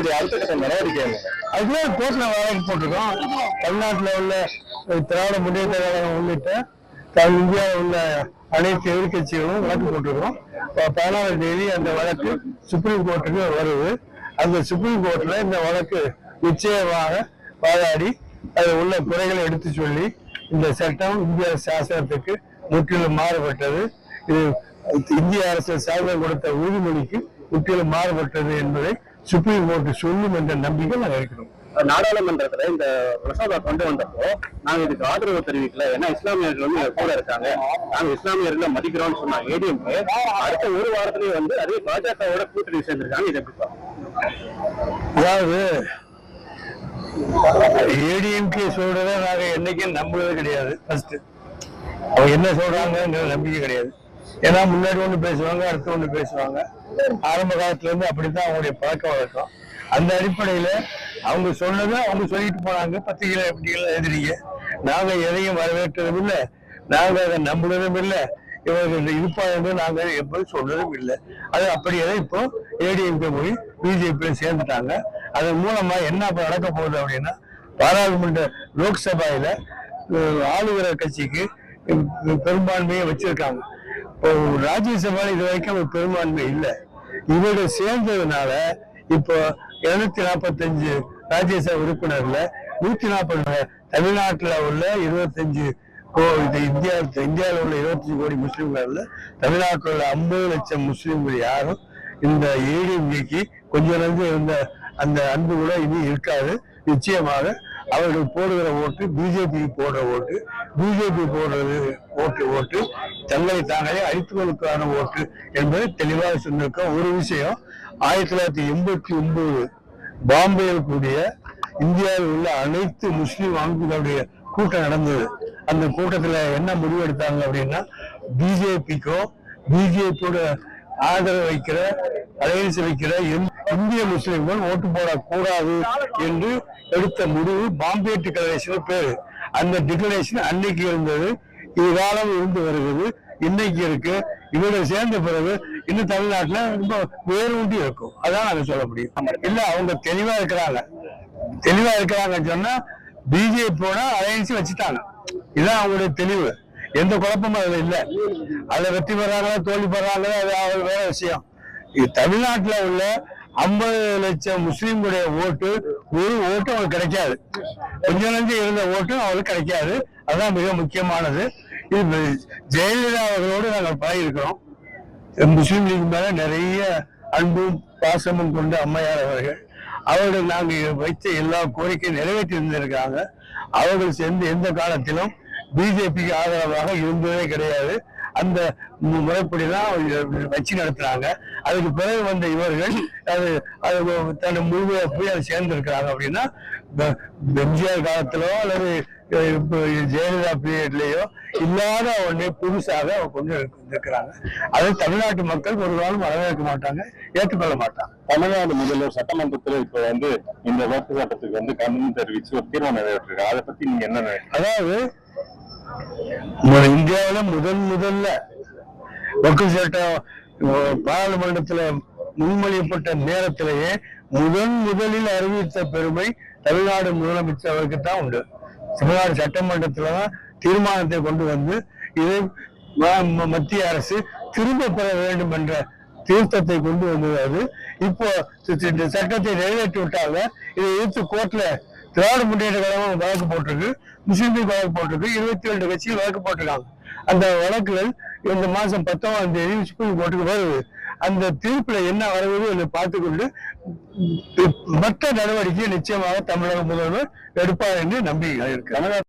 உங்களுடைய அடுத்த கட்ட நடவடிக்கை என்ன அதுதான் கோர்ட்ல வழக்கு போட்டிருக்கோம். தமிழ்நாட்டில் உள்ள திராவிட முன்னேற்ற கழகம் உள்ளிட்ட இந்தியாவில் உள்ள அனைத்து எதிர்கட்சிகளும் வழக்கு போட்டிருக்கோம். ப- பதினாறாம் தேதி அந்த வழக்கு சுப்ரீம் கோர்ட்டுக்கு வருது. அந்த சுப்ரீம் கோர்ட்ல இந்த வழக்கு நிச்சயமாக வாதாடி அது உள்ள குறைகளை எடுத்து சொல்லி இந்த சட்டம் இந்திய சாசனத்துக்கு முற்றிலும் மாறுபட்டது. இது இந்திய அரசு சாதனை கொடுத்த உறுதிமொழிக்கு முற்றிலும் மாறுபட்டது என்பதை சுப்ரீம் கோர்ட் சொல்லும் என்ற நம்பிக்கை நாங்கள் இருக்கிறோம் நாடாளுமன்றத்துல இந்த மசோதா கொண்டு வந்தப்போ நாங்க இதுக்கு ஆதரவு தெரிவிக்கல. ஏன்னா இஸ்லாமியர்கள் வந்து கூட இருக்காங்க. நாங்க இஸ்லாமியர்களை மதிக்கிறோம்னு சொன்னாங்க ஏடிஎம் அடுத்த ஒரு வாரத்திலேயே வந்து அதே பாஜகவோட கூட்டணி சேர்ந்திருக்காங்க. இது எப்படி? அதாவது ஏடிஎம்கே சொல்றதை நாங்க என்னைக்கும் நம்புறது கிடையாது. ஃபர்ஸ்ட் அவங்க என்ன சொல்றாங்கிற நம்பிக்கை கிடையாது. ஏன்னா முன்னாடி ஒண்ணு பேசுவாங்க அடுத்து ஒண்ணு பேசுவாங்க. ஆரம்ப காலத்துல இருந்து அப்படித்தான் அவங்களுடைய பழக்க வழக்கம். அந்த அடிப்படையில அவங்க சொன்னதை அவங்க சொல்லிட்டு போனாங்க. பத்திரிகையில எப்படிகள் எழுதுறீங்க? நாங்க எதையும் வரவேற்றதும் இல்லை நாங்க அதை நம்புனதும் இல்லை இவர்கள் இருப்பாங்க நாங்க எப்படி சொன்னதும் இல்லை அது அப்படியே இப்போ ஏடிஎம்கே போய் பிஜேபி சேர்ந்துட்டாங்க. அதன் மூலமா என்ன நடக்க போகுது அப்படின்னா பாராளுமன்ற லோக்சபாயில ஆளுகிற கட்சிக்கு பெரும்பான்மையை வச்சிருக்காங்க. ராஜ்யசபால இது வரைக்கும் பெரும்பான்மை இல்லை. இவர்கள் சேர்ந்ததுனால இப்போ இருநூத்தி நாற்பத்தஞ்சு ராஜ்யசபா உறுப்பினர்ல நூத்தி நாற்பது தமிழ்நாட்டில் உள்ள இருபத்தஞ்சு கோ இது இந்தியா இந்தியாவில் உள்ள இருபத்தஞ்சு கோடி முஸ்லீம்களில் தமிழ்நாட்டில் உள்ள ஐம்பது லட்சம் முஸ்லீம்கள் யாரும் இந்த ஏடிஎம்கேக்கு கொஞ்சம் நஞ்சு இருந்த அந்த அன்பு கூட இனி இருக்காது. நிச்சயமாக அவர்கள் போடுகிற ஓட்டு பிஜேபி போடுற ஓட்டு பிஜேபி போடுறது ஓட்டு ஓட்டு தங்களை தாங்களே அழித்துவதற்கான ஓட்டு என்பது தெளிவாக சொன்னிருக்க ஒரு விஷயம். ஆயிரத்தி தொள்ளாயிரத்தி எண்பத்தி ஒன்பது பாம்பேயில் கூடிய இந்தியாவில் உள்ள அனைத்து முஸ்லீம் அமைப்புகளுடைய கூட்டம் நடந்தது. அந்த கூட்டத்துல என்ன முடிவு எடுத்தாங்க அப்படின்னா பிஜேபிக்கும் பிஜேபியோட ஆதரவு வைக்கிற அலையன்ஸ் வைக்கிற எம் இந்திய முஸ்லிம்கள் ஓட்டு போடக்கூடாது என்று எடுத்த முடிவு பாம்பே டிக்ளரேஷன் பேரு. அந்த டிக்ளரேஷன் அன்னைக்கு இருந்தது இது காலம் இருந்து வருகிறது இன்னைக்கு இருக்கு. இவரோட சேர்ந்த பிறகு இன்னும் தமிழ்நாட்டுல ரொம்ப வேறு வேரூண்டி இருக்கும். அதான் நாங்க சொல்ல முடியும். இல்ல அவங்க தெளிவா இருக்கிறாங்க. தெளிவா இருக்கிறாங்கன்னு சொன்னா பிஜேபியோட அலையன்ஸ் வச்சுட்டாங்க. இதுதான் அவங்களுடைய தெளிவு. எந்த குழப்பமும் அதுல இல்ல. அதுல வெற்றி பெறாங்களா தோல்வி பெறாங்களா அது வேற விஷயம். இது தமிழ்நாட்டுல உள்ள ஐம்பது லட்சம் முஸ்லீம்களுடைய ஓட்டு ஒரு ஓட்டு அவங்களுக்கு கிடைக்காது. கொஞ்ச நஞ்சம் இருந்த ஓட்டும் அவளுக்கு கிடைக்காது. அதுதான் மிக முக்கியமானது. இது ஜெயலலிதா அவர்களோடு நாங்கள் பழகிருக்கிறோம் முஸ்லீம் லீக் மேல நிறைய அன்பும் பாசமும் கொண்ட அம்மையார் அவர்கள். அவர்கள் நாங்கள் வைத்த எல்லா கோரிக்கையும் நிறைவேற்றி இருந்திருக்காங்க அவர்கள் சேர்ந்து எந்த காலத்திலும் பிஜேபிக்கு ஆதரவாக இருந்ததே கிடையாது. அந்த முறைப்படிதான் வச்சு நடத்துறாங்க. அதுக்கு பிறகு வந்த இவர்கள் அது அது தன் முழுமையா போய் அதை சேர்ந்திருக்கிறாங்க அப்படின்னா எம்ஜிஆர் காலத்திலோ அல்லது இப்போ ஜெயலலிதா பீரியட்லயோ இல்லாத ஒன்றை புதுசாக அவங்க கொண்டு இருக்கிறாங்க அது தமிழ்நாட்டு மக்கள் ஒரு காலம் வரவேற்க மாட்டாங்க ஏற்றுக்கொள்ள மாட்டாங்க. தமிழ்நாடு முதல்வர் சட்டமன்றத்துல இப்ப வந்து இந்த வகுப்பு சட்டத்துக்கு வந்து கண்டனம் தெரிவிச்சு ஒரு தீர்மானம் நிறைவேற்றிருக்காங்க அதை பத்தி நீங்க என்ன அதாவது இந்தியாவுல முதன் முதல்ல வக்கு சட்டம் பாராளுமன்றத்துல முன்மொழியப்பட்ட நேரத்திலேயே முதன் முதலில் அறிவித்த பெருமை தமிழ்நாடு முதலமைச்சர் அவருக்கு தான் உண்டு. தமிழ்நாடு சட்டமன்றத்துல தான் தீர்மானத்தை கொண்டு வந்து இதை மத்திய அரசு திரும்ப பெற வேண்டும் என்ற தீர்த்தத்தை கொண்டு வந்தது அது. இப்போ இந்த சட்டத்தை நிறைவேற்றி விட்டாங்க. இதை எதிர்த்து கோர்ட்ல திராவிட முன்னேற்ற கழகம் வழக்கு போட்டிருக்கு முஸ்லீம் லீக் வழக்கு போட்டிருக்கு இருபத்தி ரெண்டு கட்சிகள் வழக்கு போட்டிருக்காங்க. அந்த வழக்குகள் இந்த மாசம் பத்தாம் தேதி சுப்ரீம் கோர்ட்டுக்கு வருது. அந்த தீர்ப்புல என்ன வருவது என்று பார்த்துக்கொண்டு மற்ற நடவடிக்கை நிச்சயமாக தமிழக முதல்வர் எடுப்பார் என்று நம்பிக்கை இருக்கு.